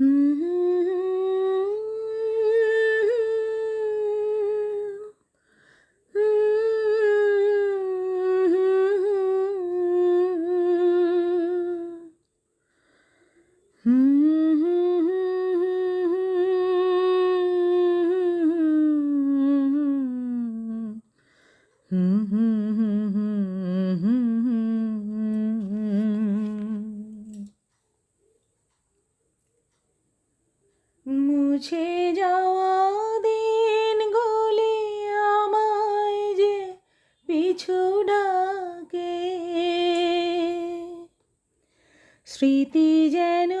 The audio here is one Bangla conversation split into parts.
Mm-hmm. মুছে যাওয়া দিনগুলি আমায় যে পিছু ডাকে। স্মৃতি যেন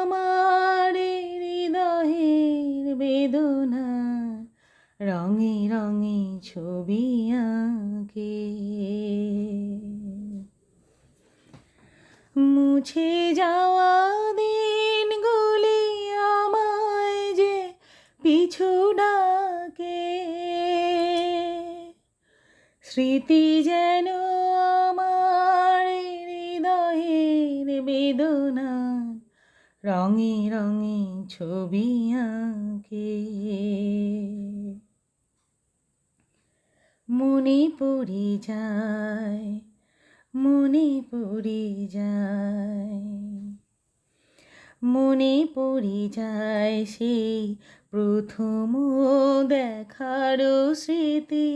আমার হৃদয়ের বেদনা রঙে রঙে ছবি আঁকে। মুছে যাওয়া দিনগুলি ডাকে স্মৃতি যেন আমার হৃদয়ের বেদনা, রঙে রঙে ছবি আঁকে। মনে পড়ে যায়, মনে পড়ে যায় মনে পড়ে যায় সেই প্রথম দেখার স্মৃতি।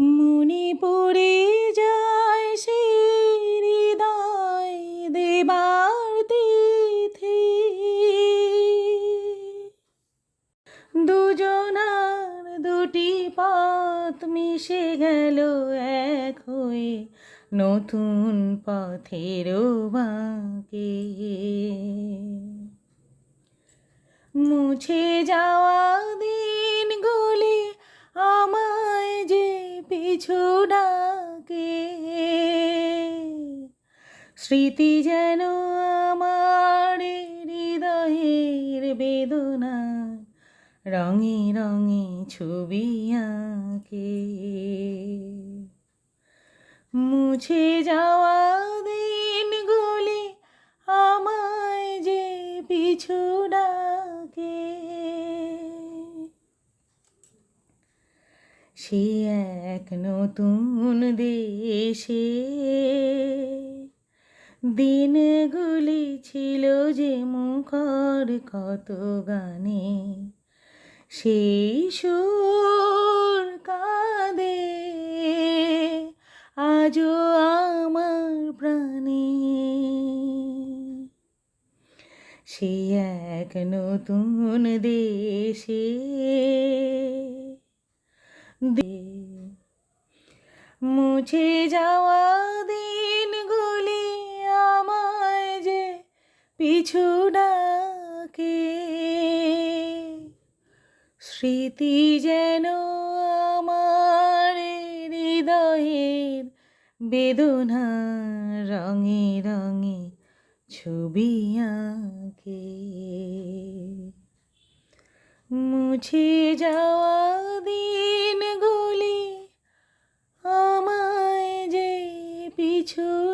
মনে পড়ে যায় সেই হৃদয় দেবার তিথি। দুজনার দুটি পথ মিশে গেল এক হয়ে। নতুন পথের বাঁকে। মুছে যাওয়া দিনগুলি আমায় যে পিছু ডাকে। স্মৃতি যেন আমার হৃদয়ের বেদনা রঙে রঙে ছবি আঁকে। মুছে যাওয়া দিনগুলি আমায় যে পিছু ডাকে। সে এক নতুন দেশে দিনগুলি ছিল যে মুখর কত গানে। সেই সুর প্রাণে। সে এক নতুন দেশে দে- মুছে যাওয়া দিনগুলি আমায় যে পিছু ডাকে। স্মৃতি যেন আমার হৃদয়ের বেদনা রঙে রঙে ছবি আঁকে। মুছে যাওয়া দিনগুলি আমায় যে পিছু